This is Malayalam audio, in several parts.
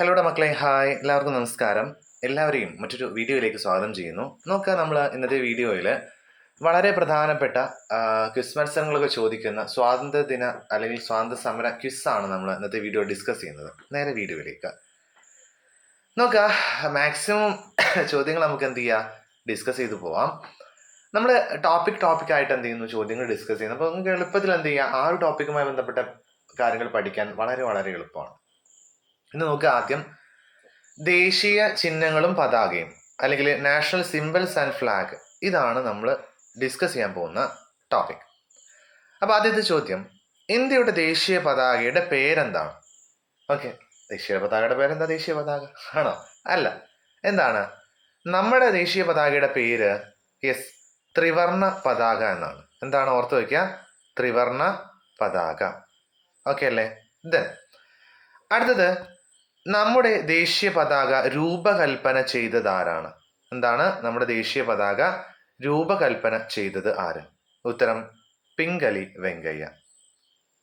ഹലോടെ മക്കളെ ഹായ് എല്ലാവർക്കും നമസ്കാരം. എല്ലാവരെയും മറ്റൊരു വീഡിയോയിലേക്ക് സ്വാഗതം ചെയ്യുന്നു. നോക്കുക നമ്മൾ ഇന്നത്തെ വീഡിയോയിൽ വളരെ പ്രധാനപ്പെട്ട ക്വിസ് മത്സരങ്ങളൊക്കെ ചോദിക്കുന്ന സ്വാതന്ത്ര്യ ദിന അല്ലെങ്കിൽ സ്വാതന്ത്ര്യ സമര ക്വിസ്സാണ് നമ്മൾ ഇന്നത്തെ വീഡിയോ ഡിസ്കസ് ചെയ്യുന്നത്. നേരെ വീഡിയോയിലേക്ക്. നോക്കുക മാക്സിമം ചോദ്യങ്ങൾ നമുക്ക് എന്ത് ചെയ്യാം? ഡിസ്കസ് ചെയ്തു പോവാം. നമ്മൾ ടോപ്പിക് ടോപ്പിക് ആയിട്ട് എന്ത് ചെയ്യുന്നു? ചോദ്യങ്ങൾ ഡിസ്കസ് ചെയ്യുന്നു. അപ്പോൾ നിങ്ങൾക്ക് എളുപ്പത്തിൽ എന്ത് ചെയ്യുക ആ ഒരു ടോപ്പിക്കുമായി ബന്ധപ്പെട്ട കാര്യങ്ങൾ പഠിക്കാൻ വളരെ വളരെ എളുപ്പമാണ്. ഇന്ന് നോക്കുക ആദ്യം ദേശീയ ചിഹ്നങ്ങളും പതാകയും അല്ലെങ്കിൽ നാഷണൽ സിംബൽസ് ആൻഡ് ഫ്ലാഗ് ഇതാണ് നമ്മൾ ഡിസ്കസ് ചെയ്യാൻ പോകുന്ന ടോപ്പിക് അപ്പോൾ ആദ്യത്തെ ചോദ്യം ഇന്ത്യയുടെ ദേശീയ പതാകയുടെ പേരെന്താണ്? ഓക്കെ ദേശീയ പതാകയുടെ പേരെന്താ ദേശീയ പതാക? ആണോ? അല്ല. എന്താണ്? നമ്മുടെ ദേശീയ പതാകയുടെ പേര് യെസ് ത്രിവർണ പതാക എന്നാണ്. എന്താണ് ഓർത്ത് വയ്ക്കുക ത്രിവർണ പതാക. ഓക്കെ അല്ലേ? ദെൻ അടുത്തത് നമ്മുടെ ദേശീയ പതാക രൂപകൽപ്പന ചെയ്തത് ആരാണ്? എന്താണ് നമ്മുടെ ദേശീയ പതാക രൂപകൽപ്പന ചെയ്തത് ആര്? ഉത്തരം പിങ്കലി വെങ്കയ്യ.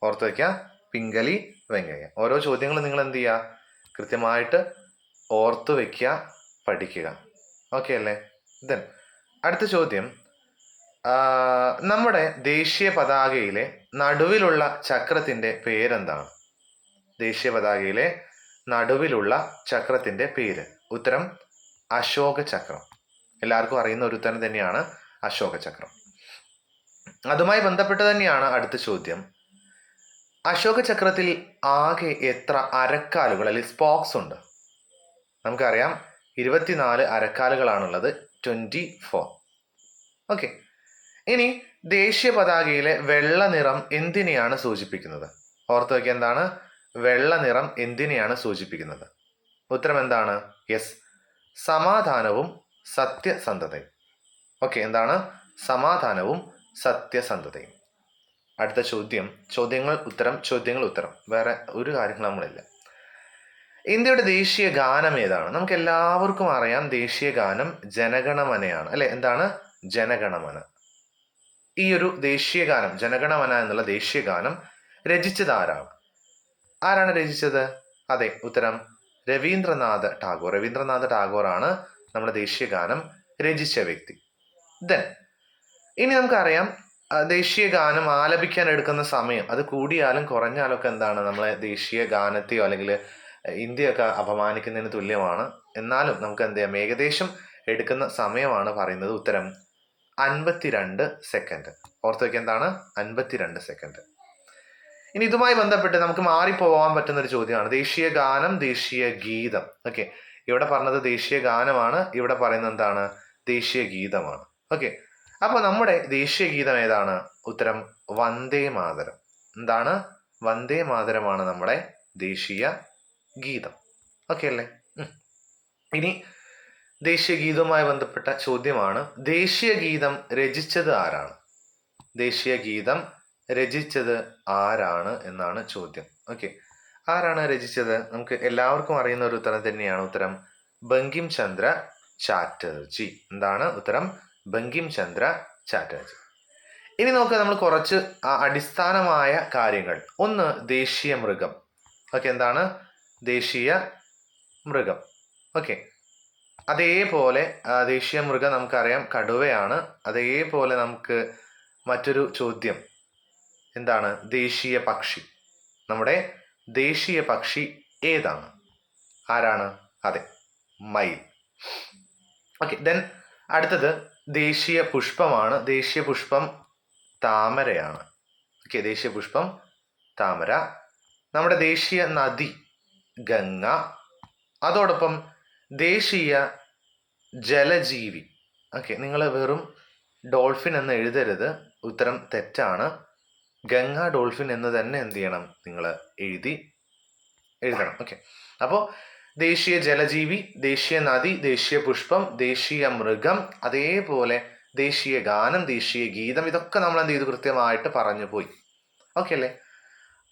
ഓർത്ത് വയ്ക്കുക പിങ്കലി വെങ്കയ്യ. ഓരോ ചോദ്യങ്ങളും നിങ്ങൾ എന്ത് ചെയ്യുക കൃത്യമായിട്ട് ഓർത്തു വയ്ക്കുക പഠിക്കുക. ഓക്കെ അല്ലേ? ദെൻ അടുത്ത ചോദ്യം. നമ്മുടെ ദേശീയ പതാകയിലെ നടുവിലുള്ള ചക്രത്തിന്റെ പേരെന്താണ്? ദേശീയ പതാകയിലെ നടുവിലുള്ള ചക്രത്തിന്റെ പേര്. ഉത്തരം അശോക ചക്രം എല്ലാവർക്കും അറിയുന്ന ഒരു ഉത്തരം തന്നെയാണ് അശോക ചക്രം അതുമായി ബന്ധപ്പെട്ട് തന്നെയാണ് അടുത്ത ചോദ്യം. അശോക ചക്രത്തിൽ ആകെ എത്ര അരക്കാലുകൾ അല്ലെങ്കിൽ സ്പോക്സ് ഉണ്ട്? നമുക്കറിയാം ഇരുപത്തിനാല് അരക്കാലുകളാണുള്ളത്. Twenty four. ഓക്കെ. ഇനി ദേശീയ പതാകയിലെ വെള്ള നിറം എന്തിനെയാണ് സൂചിപ്പിക്കുന്നത്? ഓർത്ത് വയ്ക്കുക എന്താണ്? വെള്ള നിറം എന്തിനെയാണ് സൂചിപ്പിക്കുന്നത്? ഉത്തരം എന്താണ് യെസ് സമാധാനവും സത്യസന്ധതയും. ഓക്കെ എന്താണ്? സമാധാനവും സത്യസന്ധതയും. അടുത്ത ചോദ്യം. ചോദ്യങ്ങൾ ഉത്തരം ചോദ്യങ്ങൾ ഉത്തരം. വേറെ ഒരു കാര്യങ്ങൾ നമ്മളില്ല. ഇന്ത്യയുടെ ദേശീയ ഗാനം ഏതാണ്? നമുക്ക് എല്ലാവർക്കും അറിയാം ദേശീയ ഗാനം ജനഗണമനയാണ്. അല്ലെ? എന്താണ്? ജനഗണമന. ഈ ഒരു ദേശീയ ഗാനം ജനഗണമന എന്നുള്ള ദേശീയ ഗാനം രചിച്ചത് ആരാണ്? ആരാണ് രചിച്ചത്? അതെ ഉത്തരം രവീന്ദ്രനാഥ് ടാഗോർ. രവീന്ദ്രനാഥ് ടാഗോറാണ് നമ്മുടെ ദേശീയഗാനം രചിച്ച വ്യക്തി. ദെൻ ഇനി നമുക്കറിയാം ദേശീയ ഗാനം ആലപിക്കാൻ എടുക്കുന്ന സമയം. അത് കൂടിയാലും കുറഞ്ഞാലും ഒക്കെ എന്താണ് നമ്മളെ ദേശീയ ഗാനത്തെയോ അല്ലെങ്കിൽ ഇന്ത്യയൊക്കെ അപമാനിക്കുന്നതിന് തുല്യമാണ്. എന്നാലും നമുക്ക് എന്ത് ചെയ്യാം? ഏകദേശം എടുക്കുന്ന സമയമാണ് പറയുന്നത് ഉത്തരം അൻപത്തിരണ്ട് സെക്കൻഡ്. ഓർത്ത് വയ്ക്കുക എന്താണ്? അൻപത്തിരണ്ട് സെക്കൻഡ്. ഇനി ഇതുമായി ബന്ധപ്പെട്ട് നമുക്ക് മാറിപ്പോവാൻ പറ്റുന്ന ഒരു ചോദ്യമാണ്. ദേശീയ ഗാനം ദേശീയ ഗീതം. ഓക്കെ. ഇവിടെ പറഞ്ഞത് ദേശീയ ഗാനമാണ്. ഇവിടെ പറയുന്നത് എന്താണ്? ദേശീയ ഗീതമാണ്. ഓക്കെ. അപ്പോൾ നമ്മുടെ ദേശീയ ഗീതം ഏതാണ്? ഉത്തരം വന്ദേ മാതരം. എന്താണ്? വന്ദേ മാതരമാണ് നമ്മുടെ ദേശീയ ഗീതം. ഓക്കെ അല്ലേ? ഇനി ദേശീയ ഗീതവുമായി ബന്ധപ്പെട്ട ചോദ്യമാണ്. ദേശീയ ഗീതം രചിച്ചത് ആരാണ്? ദേശീയ ഗീതം രചിച്ചത് ആരാണ് എന്നാണ് ചോദ്യം. ഓക്കെ ആരാണ് രചിച്ചത്? നമുക്ക് എല്ലാവർക്കും അറിയുന്ന ഒരു ഉത്തരം തന്നെയാണ് ഉത്തരം ബങ്കിം ചന്ദ്ര ചാറ്റർജി. എന്താണ് ഉത്തരം? ബങ്കിം ചന്ദ്ര ചാറ്റർജി. ഇനി നോക്കുക നമ്മൾ കുറച്ച് അടിസ്ഥാനമായ കാര്യങ്ങൾ. ഒന്ന് ദേശീയ മൃഗം. ഓക്കെ എന്താണ്? ദേശീയ മൃഗം. ഓക്കെ അതേപോലെ ദേശീയ മൃഗം നമുക്കറിയാം കടുവയാണ്. അതേപോലെ നമുക്ക് മറ്റൊരു ചോദ്യം. എന്താണ്? ദേശീയ പക്ഷി. നമ്മുടെ ദേശീയ പക്ഷി ഏതാണ്? ആരാണ്? അതെ മയിൽ. ഓക്കെ ദെൻ അടുത്തത് ദേശീയ പുഷ്പമാണ്. ദേശീയ പുഷ്പം താമരയാണ്. ഓക്കെ ദേശീയ പുഷ്പം താമര. നമ്മുടെ ദേശീയ നദി ഗംഗ. അതോടൊപ്പം ദേശീയ ജലജീവി. ഓക്കെ നിങ്ങൾ വെറും ഡോൾഫിൻ എന്ന് എഴുതരുത്. ഉത്തരം തെറ്റാണ്. ഗംഗ ഡോൾഫിൻ എന്ന് തന്നെ എന്ത് ചെയ്യണം? നിങ്ങൾ എഴുതി എഴുതണം. ഓക്കെ അപ്പോൾ ദേശീയ ജലജീവി ദേശീയ നദി ദേശീയ പുഷ്പം ദേശീയ മൃഗം അതേപോലെ ദേശീയ ഗാനം ദേശീയ ഗീതം ഇതൊക്കെ നമ്മൾ എന്ത് ചെയ്തു? കൃത്യമായിട്ട് പറഞ്ഞു പോയി. ഓക്കെ അല്ലേ?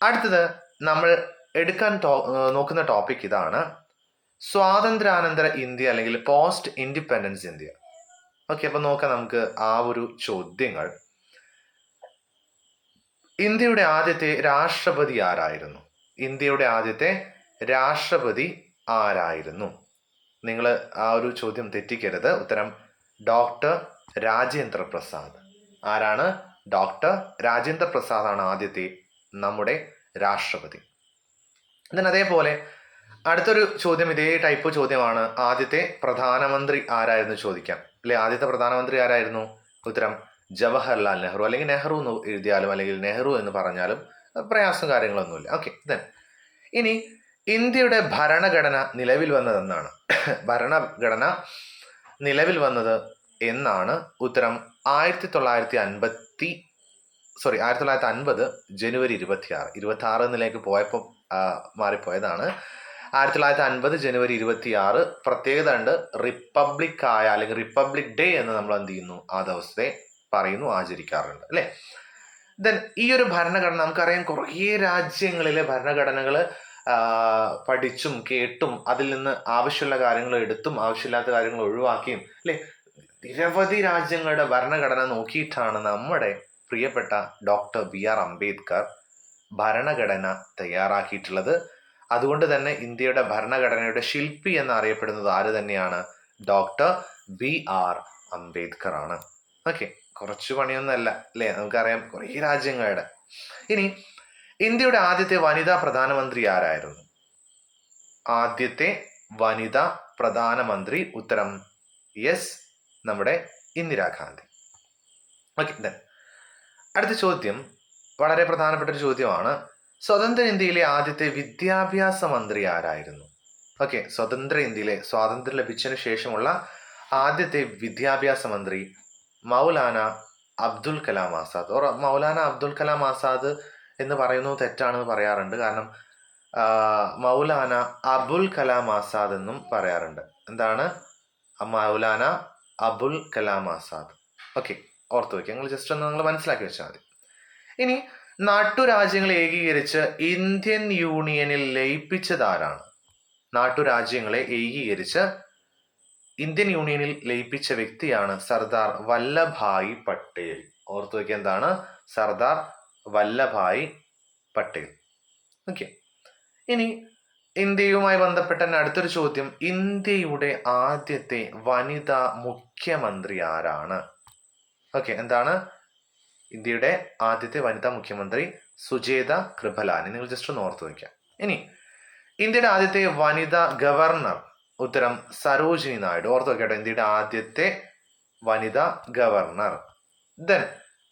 അടുത്തത് നമ്മൾ എടുക്കാൻ നോക്കുന്ന ടോപ്പിക് ഇതാണ് സ്വാതന്ത്ര്യാനന്തര ഇന്ത്യ അല്ലെങ്കിൽ പോസ്റ്റ് ഇൻഡിപെൻഡൻസ് ഇന്ത്യ. ഓക്കെ അപ്പോൾ നോക്കാം നമുക്ക് ആ ഒരു ചോദ്യങ്ങൾ. ഇന്ത്യയുടെ ആദ്യത്തെ രാഷ്ട്രപതി ആരായിരുന്നു? ഇന്ത്യയുടെ ആദ്യത്തെ രാഷ്ട്രപതി ആരായിരുന്നു? നിങ്ങൾ ആ ഒരു ചോദ്യം തെറ്റിക്കരുത്. ഉത്തരം ഡോക്ടർ രാജേന്ദ്ര പ്രസാദ്. ആരാണ്? ഡോക്ടർ രാജേന്ദ്ര പ്രസാദാണ് ആദ്യത്തെ നമ്മുടെ രാഷ്ട്രപതി. ഇതിന് അതേപോലെ അടുത്തൊരു ചോദ്യം ഇതേ ടൈപ്പ് ചോദ്യമാണ്. ആദ്യത്തെ പ്രധാനമന്ത്രി ആരായിരുന്നു ചോദിക്കാം. അല്ലെ? ആദ്യത്തെ പ്രധാനമന്ത്രി ആരായിരുന്നു? ഉത്തരം ജവഹർലാൽ നെഹ്റു അല്ലെങ്കിൽ നെഹ്റു എന്ന് എഴുതിയാലും അല്ലെങ്കിൽ നെഹ്റു എന്ന് പറഞ്ഞാലും പ്രയാസം കാര്യങ്ങളൊന്നുമില്ല. ഓക്കെ ദെൻ ഇനി ഇന്ത്യയുടെ ഭരണഘടന നിലവിൽ വന്നത് എന്നാണ്. ഭരണഘടന നിലവിൽ വന്നത് എന്നാണ് ഉത്തരം ആയിരത്തി തൊള്ളായിരത്തി അൻപത്തി സോറി ആയിരത്തി തൊള്ളായിരത്തി അൻപത് ജനുവരി ഇരുപത്തി ആറ് ഇരുപത്തി ആറ് എന്നിലേക്ക് പോയപ്പോൾ മാറിപ്പോയതാണ്. ആയിരത്തി തൊള്ളായിരത്തി അൻപത് ജനുവരി ഇരുപത്തി ആറ് പ്രത്യേകത ഉണ്ട്. റിപ്പബ്ലിക് ആയ അല്ലെങ്കിൽ റിപ്പബ്ലിക് ഡേ എന്ന് നമ്മൾ എന്ത് ചെയ്യുന്നു? ആ ദിവസത്തെ പറയുന്നു ആചരിക്കാറുണ്ട് അല്ലേ? ദെൻ ഈ ഒരു ഭരണഘടന നമുക്കറിയാം കുറേ രാജ്യങ്ങളിലെ ഭരണഘടനകൾ പഠിച്ചും കേട്ടും അതിൽ നിന്ന് ആവശ്യമുള്ള കാര്യങ്ങൾ എടുത്തും ആവശ്യമില്ലാത്ത കാര്യങ്ങൾ ഒഴിവാക്കിയും അല്ലേ? നിരവധി രാജ്യങ്ങളുടെ ഭരണഘടന നോക്കിയിട്ടാണ് നമ്മുടെ പ്രിയപ്പെട്ട ഡോക്ടർ ബി ആർ അംബേദ്കർ ഭരണഘടന തയ്യാറാക്കിയിട്ടുള്ളത്. അതുകൊണ്ട് തന്നെ ഇന്ത്യയുടെ ഭരണഘടനയുടെ ശില്പി എന്നറിയപ്പെടുന്നത് ആര് തന്നെയാണ്? ഡോക്ടർ ബി ആർ അംബേദ്കർ ആണ് ഓക്കെ കുറച്ച് പണിയൊന്നല്ല അല്ലേ നമുക്കറിയാം കുറേ രാജ്യങ്ങളുടെ. ഇനി ഇന്ത്യയുടെ ആദ്യത്തെ വനിതാ പ്രധാനമന്ത്രി ആരായിരുന്നു? ആദ്യത്തെ വനിതാ പ്രധാനമന്ത്രി ഉത്തരം യെസ് നമ്മുടെ ഇന്ദിരാഗാന്ധി ഓക്കെ അടുത്ത ചോദ്യം വളരെ പ്രധാനപ്പെട്ട ഒരു ചോദ്യമാണ്. സ്വതന്ത്ര ഇന്ത്യയിലെ ആദ്യത്തെ വിദ്യാഭ്യാസ മന്ത്രി ആരായിരുന്നു? ഓക്കെ സ്വതന്ത്ര ഇന്ത്യയിലെ സ്വാതന്ത്ര്യം ലഭിച്ചതിന് ശേഷമുള്ള ആദ്യത്തെ വിദ്യാഭ്യാസ മന്ത്രി മൗലാന അബ്ദുൽ കലാം ആസാദ്. ഓർ മൗലാന അബ്ദുൽ കലാം ആസാദ് എന്ന് പറയുന്നത് തെറ്റാണെന്ന് പറയാറുണ്ട്. കാരണം മൗലാന അബുൽ കലാം ആസാദ് എന്നും പറയാറുണ്ട്. എന്താണ്? മൗലാന അബുൽ കലാം ആസാദ്. ഓക്കെ ഓർത്ത് വയ്ക്കുക നിങ്ങൾ ജസ്റ്റ് ഒന്ന് നിങ്ങൾ മനസ്സിലാക്കി വെച്ചാൽ മതി. ഇനി നാട്ടുരാജ്യങ്ങളെ ഏകീകരിച്ച് ഇന്ത്യൻ യൂണിയനിൽ ലയിപ്പിച്ചതാരാണ് നാട്ടുരാജ്യങ്ങളെ ഏകീകരിച്ച് ഇന്ത്യൻ യൂണിയനിൽ ലയിപ്പിച്ച വ്യക്തിയാണ് സർദാർ വല്ലഭായ് പട്ടേൽ. ഓർത്തു വയ്ക്കുക എന്താണ്? സർദാർ വല്ലഭായ് പട്ടേൽ. ഓക്കെ. ഇനി ഇന്ത്യയുമായി ബന്ധപ്പെട്ട അടുത്തൊരു ചോദ്യം. ഇന്ത്യയുടെ ആദ്യത്തെ വനിതാ മുഖ്യമന്ത്രി ആരാണ്? ഓക്കെ എന്താണ്? ഇന്ത്യയുടെ ആദ്യത്തെ വനിതാ മുഖ്യമന്ത്രി സുജേത കൃപലാനി. നിങ്ങൾ ജസ്റ്റ് ഒന്ന് ഓർത്തു വയ്ക്കാം ഇനി ഇന്ത്യയുടെ ആദ്യത്തെ വനിതാ ഗവർണർ ഉത്തരം സരോജിനി നായിഡു. ഓർത്ത് വെക്കട്ടെ ഇന്ത്യയുടെ ആദ്യത്തെ വനിതാ ഗവർണർ. ദെൻ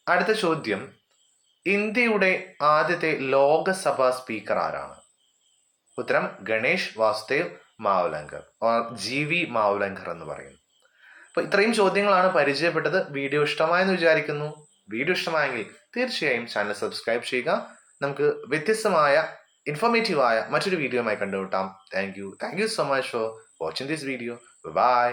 അടുത്ത ചോദ്യം. ഇന്ത്യയുടെ ആദ്യത്തെ ലോകസഭാ സ്പീക്കർ ആരാണ്? ഉത്തരം Ganesh Vasudev Mavalankar or G V Mavalankar എന്ന് പറയുന്നു. അപ്പൊ ഇത്രയും ചോദ്യങ്ങളാണ് പരിചയപ്പെട്ടത്. വീഡിയോ ഇഷ്ടമായെന്ന് വിചാരിക്കുന്നു. വീഡിയോ ഇഷ്ടമായെങ്കിൽ തീർച്ചയായും ചാനൽ സബ്സ്ക്രൈബ് ചെയ്യുക. നമുക്ക് വ്യത്യസ്തമായ ഇൻഫോർമേറ്റീവായ മറ്റൊരു വീഡിയോയുമായി കണ്ടുമുട്ടാം. Thank you thank you so much for watching this video bye